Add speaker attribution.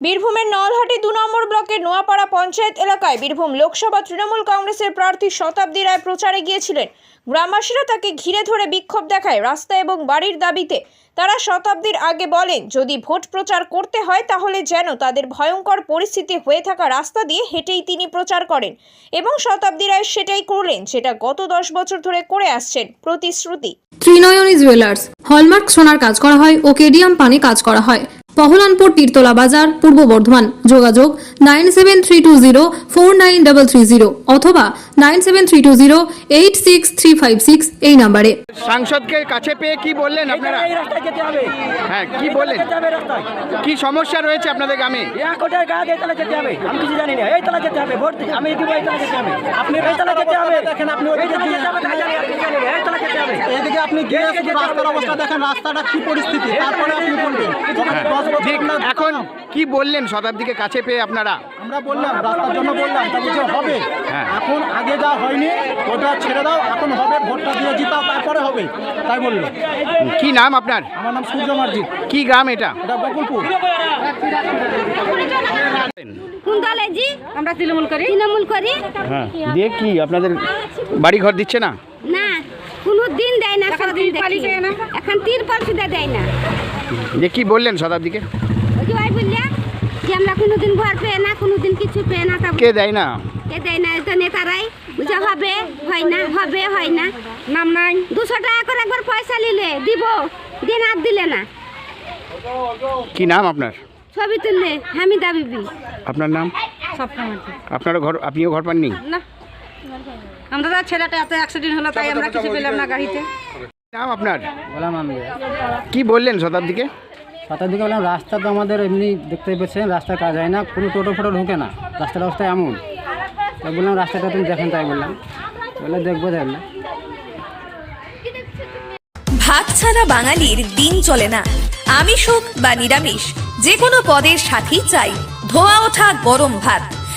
Speaker 1: বীরভূমের নলহাটি দু নম্বর ব্লকের নোয়াপাড়া পঞ্চায়েত এলাকায় বীরভূম লোকসভা তৃণমূল কংগ্রেসের প্রার্থী শতাব্দী রায় প্রচারে গিয়েছিলেন। গ্রামবাসীরা তাকে ঘিরে ধরে বিক্ষোভ দেখায় রাস্তা এবং বাড়ির দাবিতে। তারা শতাব্দীর আগে বলেন, যদি ভোট প্রচার করতে হয় তাহলে যেন তাদের ভয়ঙ্কর পরিস্থিতি হয়ে থাকা রাস্তা দিয়ে হেঁটেই তিনি প্রচার করেন। এবং শতাব্দী রায় সেটাই করলেন, যেটা গত দশ বছর ধরে করে আসছেন প্রতিশ্রুতি।
Speaker 2: ত্রিনয়নী জুয়েলার্স, হলমার্ক সোনার কাজ করা হয় ও কেডিয়াম পানি কাজ করা হয়। পহলানপুর তীরতলা বাজার পূর্ব বর্ধমান। যোগাযোগ nine seven three two zero four nine double three zero অথবা nine seven three two zero eight six three five six এই নাম্বারে।
Speaker 3: সাংসদকে কাছে পেয়ে কি বললেন আপনারা? হ্যাঁ কি বললেন? কি সমস্যা রয়েছে আপনাদের গ্রামে?
Speaker 4: এক কোটার গা এই তলা যেতে হবে। আমি কিছু জানি না। এই তলা যেতে হবে ভোট আমি দিব এই তলা যেতে হবে। আপনি এই তলা যেতে হবে। দেখেন আপনি এই তলা যেতে হবে।
Speaker 5: এদিকে আপনি গিয়ে রাস্তার অবস্থা দেখেন রাস্তাটা কি পরিস্থিতি? তারপরে আপনি বলবেন।
Speaker 3: ঠিক এখন কি বললেন শতাব্দীকে কাছে পেয়ে আপনারা?
Speaker 5: আমরা বললাম রাস্তার জন্য বললাম তা বলছে হবে।
Speaker 3: হ্যাঁ।
Speaker 5: এখন আগে যা হয়নি ওটা ছেড়ে দাও এখন হবে ভোটটা দিয়ে জিতাও তারপরে হবে। তাই বলল।
Speaker 3: কি নাম আপনার?
Speaker 5: আমার নাম সূর্য মার্জি
Speaker 3: কি গ্রাম এটা?
Speaker 5: এটা বকুলপুর
Speaker 6: কোন আমরা তৃণমূল করি। তৃণমূল করি।
Speaker 3: হ্যাঁ। দিয়ে কি আপনাদের বাড়ি ঘর দিচ্ছে না?
Speaker 6: দেয় না সারাদিন দেখি। এখন তিরপল সুদা দেয় না।
Speaker 3: দিয়ে কি বললেন শতাব্দীকে
Speaker 6: ওই যে ওই বললাম যে আমরা কোনো দিন ঘর পেয়ে না কোনো দিন কিছু পেয়ে না তা
Speaker 3: কে দেয় না?
Speaker 6: কে দেয় না তো নেতারাই। বুঝে হবে হয় না হবে হয় না। নাম নাই দুশো টাকা করে একবার পয়সা নিলে দিব। দিন আর দিলে না।
Speaker 3: কি নাম আপনার?
Speaker 6: ছবি তুললে হামিদা বিবি।
Speaker 3: আপনার নাম? আপনারও ঘর আপনিও ঘর পাননি?
Speaker 7: না। আমরা তো ছেলেটা এত অ্যাক্সিডেন্ট হলো তাই আমরা কিছু পেলাম না গাড়িতে।
Speaker 3: নাম আপনার?
Speaker 5: বললাম আমি
Speaker 3: কি বললেন শতাব্দীকে?
Speaker 5: সাতার দিকে বললাম রাস্তা তো আমাদের এমনি দেখতে পেয়েছেন রাস্তায় কাজ হয় না কোনো টোটো ফোটো ঢুকে না রাস্তার অবস্থা এমন। তাই বললাম রাস্তাটা তুমি দেখেন তাই বললাম। বলে দেখব দেখলে
Speaker 8: ভাত ছাড়া বাঙালির দিন চলে না। আমিষ হোক বা নিরামিষ যে কোনো পদের সাথেই চাই। ধোয়া ওঠা গরম ভাত।